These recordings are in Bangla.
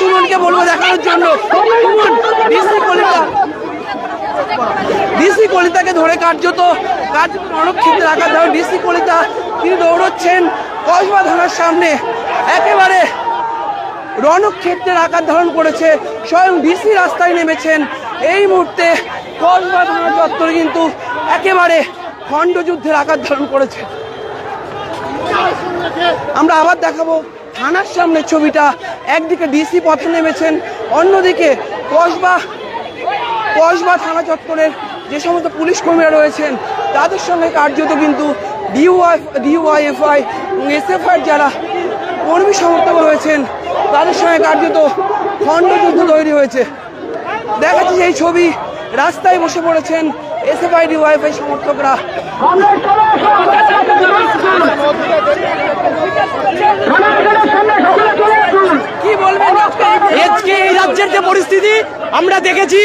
সুমনকে বলব দেখানোর জন্য। ডিসি কলিতা। ডিসি কলিতাকে ধরে কার্যত কার্যত রণক্ষেত্রে রাখা ধরে ডিসি কলিতা, তিনি দৌড়চ্ছেন কসবা থানার সামনে। একেবারে রণক্ষেত্রের আকার ধারণ করেছে। স্বয়ং ডিসি রাস্তায় নেমেছেন। এই মুহূর্তে কসবা থানা চত্বরে কিন্তু একেবারে খণ্ডযুদ্ধের আকার ধারণ করেছে। আমরা আবার দেখাবো থানার সামনে ছবিটা, একদিকে ডিসি পথে নেমেছেন, অন্যদিকে কসবা কসবা থানা চত্বরের যে সমস্ত পুলিশ কর্মীরা রয়েছেন, তাদের সঙ্গে কার্যত কিন্তু ডিওয়াই ডিওয়াইএফআই এসএফআই যারা কর্মী সমর্থক রয়েছেন, তাদের সঙ্গে কার্যত খণ্ডযুদ্ধ তৈরি হয়েছে। দেখা যাচ্ছে সেই ছবি রাস্তায় বসে পড়েছেন এসএফআই ডিওয়াইএফআই সমর্থকরা। আজকে? এই রাজ্যের যে পরিস্থিতি, আমরা দেখেছি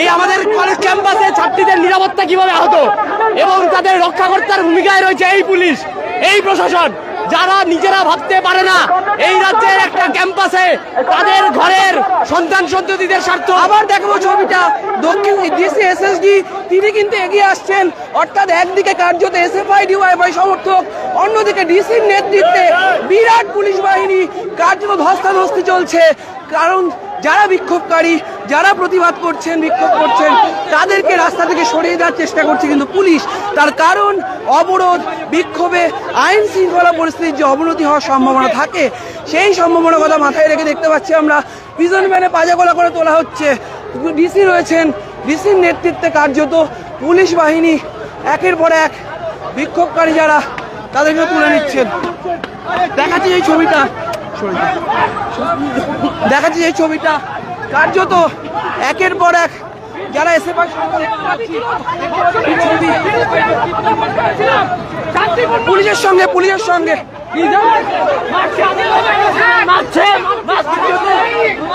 এই আমাদের কলেজ ক্যাম্পাসে ছাত্রীদের নিরাপত্তা কীভাবে আহত এবং তাদের রক্ষাকর্তার ভূমিকায় রয়েছে এই পুলিশ, এই প্রশাসন। যারা নিজেরা ভাবতে পারে না, এই রাজ্যের একটা ক্যাম্পাসে তাদের ঘরের সন্তান সন্ততিদের স্বার্থ। আবার দেখব ছবিটা। দক্ষিণ ডিসি এসএসডি তিনি কিন্তু এগিয়ে আসছেন। অর্থাৎ একদিকে কার্যত এসএফআই ডিওয়াইফআই সমর্থক, অন্যদিকে ডিসির নেতৃত্বে বিরাট পুলিশ বাহিনী কার্যত ধস্তাধস্তি চলছে। কারণ যারা বিক্ষোভকারী যারা প্রতিবাদ করছেন, বিক্ষোভ করছেন, তাদেরকে রাস্তা থেকে সরিয়ে দেওয়ার চেষ্টা করছে কিন্তু পুলিশ। তার কারণ, অবরোধ, বিক্ষোভে আইন শৃঙ্খলা পরিস্থিতির যে অবনতি হওয়ার সম্ভাবনা থাকে, সেই সম্ভাবনার কথা মাথায় রেখে দেখতে পাচ্ছি আমরা প্রিজন ভ্যানে পাজাগোলা করে তোলা হচ্ছে। ডিসি রয়েছেন ডিসির নেতৃত্বে কার্যত পুলিশ বাহিনী, একের পর এক বিক্ষোভকারী যারা, তাদেরকে তুলে নিচ্ছেন। দেখাচ্ছি এই ছবিটা। দেখাচ্ছি এই ছবিটা। কার্যত একের পর এক যারা এসে পুলিশের সঙ্গে পুলিশের সঙ্গে।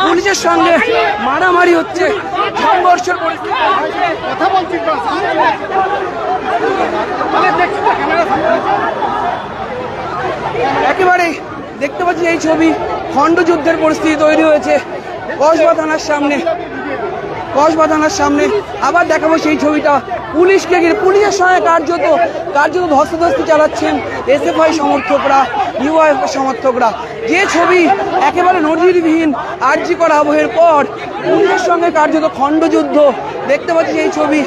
পুলিশের সঙ্গে মারামারি হচ্ছে। সংঘর্ষের কথা বলছি একেবারে দেখতে পাচ্ছি এই ছবি খণ্ডযুদ্ধের পরিস্থিতি তৈরি হয়েছে। কসবা থানার সামনে, কসবা থানার সামনে। আবার দেখাবো সেই ছবিটা। পুলিশকে ঘিরে পুলিশের সঙ্গে কার্যত কার্যত ধস্তাধস্তি চালাচ্ছেন এসএফআই সমর্থকরা, ইউআইএফ সমর্থকরা। যে ছবি একেবারে নজিরবিহীন, আর্জি করা আবহের পর পুলিশের সঙ্গে কার্যত খণ্ডযুদ্ধ। দেখতে পাচ্ছি এই ছবি।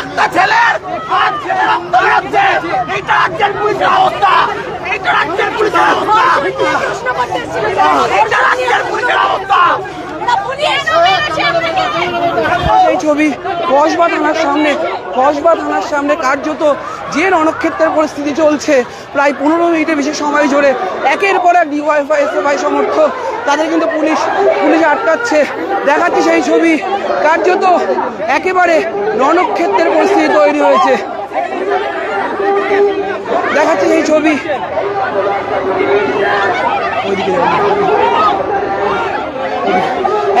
একটা ছেলের সেই ছবি কসবা থানার সামনে, কসবা থানার সামনে কার্যত যে রণক্ষেত্রের পরিস্থিতি চলছে, প্রায় পনেরো মিনিটের বেশি সময় জুড়ে একের পর এক ডিওয়াইফাই, এসএফআই সমর্থক তাদের কিন্তু পুলিশ পুলিশ আটকাচ্ছে। দেখাচ্ছে সেই ছবি। কার্যত একেবারে রণক্ষেত্রের পরিস্থিতি তৈরি হয়েছে। দেখাচ্ছে এই ছবি।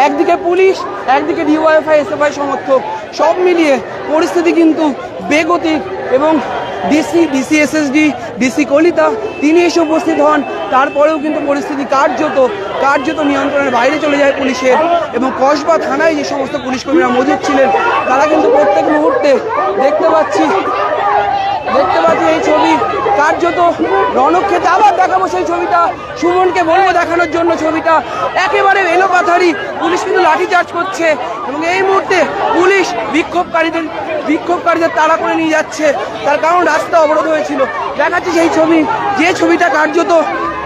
একদিকে পুলিশ, একদিকে ডিওয়াইফআই এসএফআই সমর্থক। সব মিলিয়ে পরিস্থিতি কিন্তু বেগতিক এবং DC DC SSD DC Kalita, তিনি এসে উপস্থিত হন। তারপরেও কিন্তু পরিস্থিতি কার্যত কার্যত নিয়ন্ত্রণের বাইরে চলে যায় পুলিশের এবং কসবা থানায় যে সমস্ত পুলিশ কর্মীরা মজুদ ছিলেন, তারা কিন্তু প্রত্যেক মুহূর্তে দেখতে পাচ্ছি দেখতে পাচ্ছি এই ছবি। কার্যত রণক্ষেত্রে আবার দেখাবো সেই ছবিটা। সুমনকে বলব দেখানোর জন্য ছবিটা। একেবারে এলোপাথারি পুলিশ কিন্তু লাঠিচার্জ করছে এবং এই মুহূর্তে পুলিশ বিক্ষোভকারীদের বিক্ষোভকারীদের তাড়া করে নিয়ে যাচ্ছে। তার কারণ রাস্তা অবরোধ হয়েছিল। দেখাচ্ছি সেই ছবি। যে ছবিটা কার্যত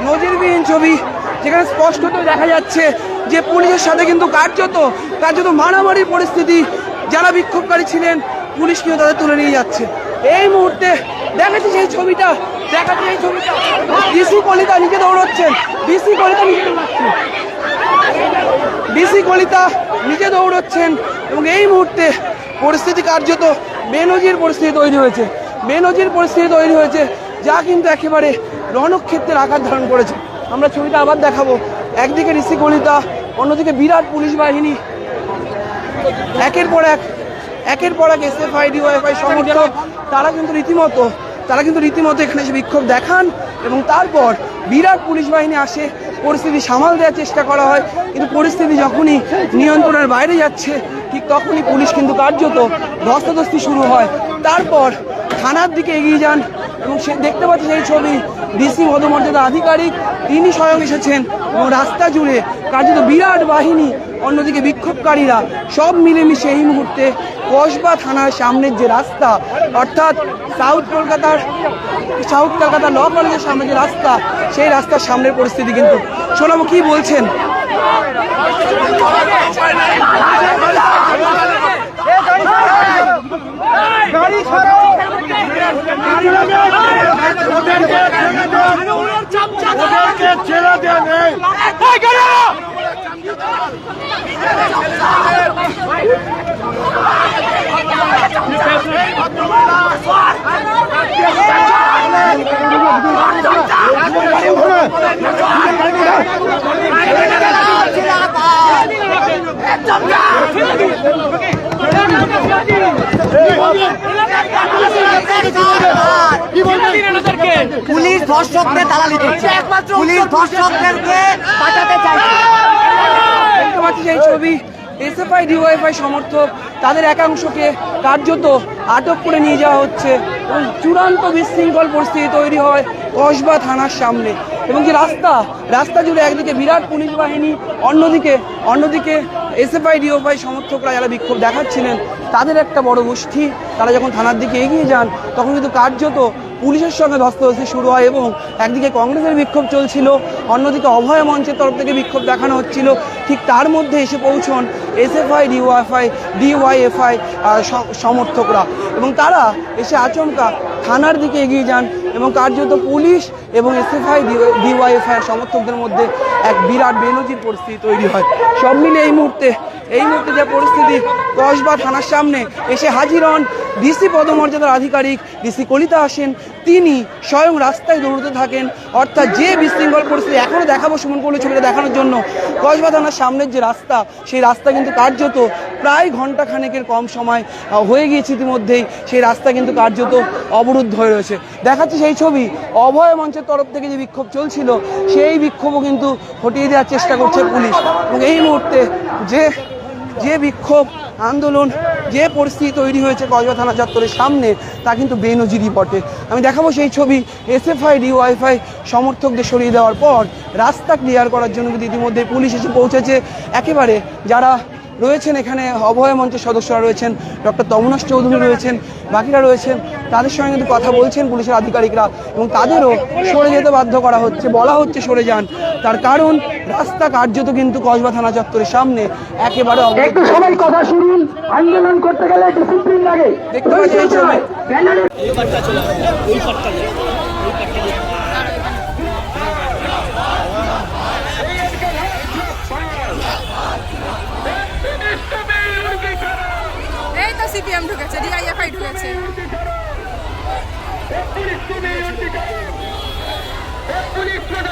নজিরবিহীন ছবি, যেখানে স্পষ্টত দেখা যাচ্ছে যে পুলিশের সাথে কিন্তু কার্যত কার্যত মারামারি পরিস্থিতি। যারা বিক্ষোভকারী ছিলেন, পুলিশ কিন্তু তাদের তুলে নিয়ে যাচ্ছে। এই মুহূর্তে দেখাচ্ছি সেই ছবিটা দেখাচ্ছি এই ছবিটা। ডিসি কলিতা নিজে দৌড়চ্ছেন, ডিসি কলিতা নিজে দৌড়াচ্ছেন। ডিসি কলিতা নিজে দৌড়চ্ছেন এবং এই মুহূর্তে পরিস্থিতি কার্যত বেনজির পরিস্থিতি তৈরি হয়েছে। বেনজির পরিস্থিতি তৈরি হয়েছে, যা কিন্তু একেবারে রণক্ষেত্রের আকার ধারণ করেছে। আমরা ছবিটা আবার দেখাবো। একদিকে ঋষি কলিতা, অন্যদিকে বিরাট পুলিশ বাহিনী। একের পর এক একের পর এক এসএফআই ডিওয়াইফআই সমর্থক, তারা কিন্তু রীতিমতো, তারা কিন্তু রীতিমতো এখানে এসে বিক্ষোভ দেখান এবং তারপর বিরাট পুলিশ বাহিনী আসে, পরিস্থিতি সামাল দেওয়ার চেষ্টা করা হয়। কিন্তু পরিস্থিতি যখনই নিয়ন্ত্রণের বাইরে যাচ্ছে, ঠিক তখনই পুলিশ কিন্তু কার্যত ধস্তাধস্তি শুরু হয়। তারপর থানার দিকে এগিয়ে যান এবং সে দেখতে পাচ্ছি সেই ছবি, ডিসি পদমর্যাদা আধিকারিক, তিনি স্বয়ং এসেছেন এবং রাস্তা জুড়ে কার্যত বিরাট বাহিনী অন্যদিকে বিক্ষোভকারীরা সব মিলেমিশে এই মুহূর্তে কসবা থানার সামনের যে রাস্তা অর্থাৎ সাউথ কলকাতার সাউথ কলকাতা ল কলেজের সামনে যে রাস্তা সেই রাস্তার সামনের পরিস্থিতি কিন্তু শোনাবো কি বলছেন পুলিশ ধর্ষকদের দালালি করছে পুলিশ ধর্ষকদেরকে বাঁচাতে চাইছে দেখতে পাচ্ছি সেই ছবি এসএফআই ডিওয়াইফআই সমর্থক তাদের একাংশকে কার্যত আটক করে নিয়ে যাওয়া হচ্ছে এবং চূড়ান্ত বিশৃঙ্খল পরিস্থিতি তৈরি হয় কসবা থানার সামনে। এবং যে রাস্তা রাস্তা জুড়ে একদিকে বিরাট পুলিশ বাহিনী, অন্যদিকে অন্যদিকে এসএফআই, ডিওফআই সমর্থকরা যারা বিক্ষোভ দেখাচ্ছিলেন, তাদের একটা বড় গোষ্ঠী। তারা যখন থানার দিকে এগিয়ে যান, তখন কিন্তু কার্যত পুলিশের সঙ্গে ধস্তাধস্তি শুরু হয় এবং একদিকে কংগ্রেসের বিক্ষোভ চলছিল, অন্যদিকে অভয় মঞ্চের তরফ থেকে বিক্ষোভ দেখানো হচ্ছিল। ঠিক তার মধ্যে এসে পৌঁছন এসএফআই ডিওয়াইফআই ডিওয়াইএফআই সমর্থকরা। এবং তারা এসে আচমকা থানার দিকে এগিয়ে যান এবং কার্যত পুলিশ এবং এসএফআই ডিওয়াইএফআই সমর্থকদের মধ্যে এক বিরাট বেনজির পরিস্থিতি তৈরি হয়। সব মিলে এই মুহূর্তে এই মুহূর্তে যে পরিস্থিতি, কসবা থানার সামনে এসে হাজির হন ডিসি পদমর্যাদার আধিকারিক ডিসি কলিতা আসেন তিনি স্বয়ং রাস্তায় দৌড়তে থাকেন। অর্থাৎ যে বিশৃঙ্খল পরিস্থিতি এখনও দেখাবো সুমন করলে ছবিটা দেখানোর জন্য। কসবা থানার সামনের যে রাস্তা, সেই রাস্তা কিন্তু কার্যত প্রায় ঘণ্টা খানেকের কম সময় হয়ে গিয়েছে ইতিমধ্যেই। সেই রাস্তা কিন্তু কার্যত অবরুদ্ধ হয়ে রয়েছে। দেখাচ্ছে সেই ছবি। অভয় মঞ্চের তরফ থেকে যে বিক্ষোভ চলছিল, সেই বিক্ষোভও কিন্তু হটিয়ে দেওয়ার চেষ্টা করছে পুলিশ। এবং এই মুহূর্তে যে যে বিক্ষোভ আন্দোলন, যে পরিস্থিতি তৈরি হয়েছে কজবা থানা চত্বরের সামনে, তা কিন্তু বেনজিরই বটে। আমি দেখাবো সেই ছবি এসএফআই ডিওয়াইফআই সমর্থকদের সরিয়ে দেওয়ার পর, রাস্তা ক্লিয়ার করার জন্য কিন্তু ইতিমধ্যে পুলিশ এসে পৌঁছেছে। একেবারে যারা রয়েছেন এখানে অভয় মঞ্চের সদস্যরা রয়েছেন ডক্টর তমনাশ চৌধুরী রয়েছেন বাকিরা রয়েছেন। তাদের সঙ্গে কিন্তু কথা বলছেন পুলিশের আধিকারিকরা এবং তাদেরও সরে যেতে বাধ্য করা হচ্ছে বলা হচ্ছে সরে যান। তার কারণ রাস্তা কার্যত কিন্তু কসবা থানা চত্বরের সামনে একেবারে। একটু সবাই কথা শুনুন আন্দোলন করতে গেলে ডিসিপ্লিন লাগে। দেখতে সিপিএম ঢুকেছে ডিআইএফআই ঢুকেছে। এইবার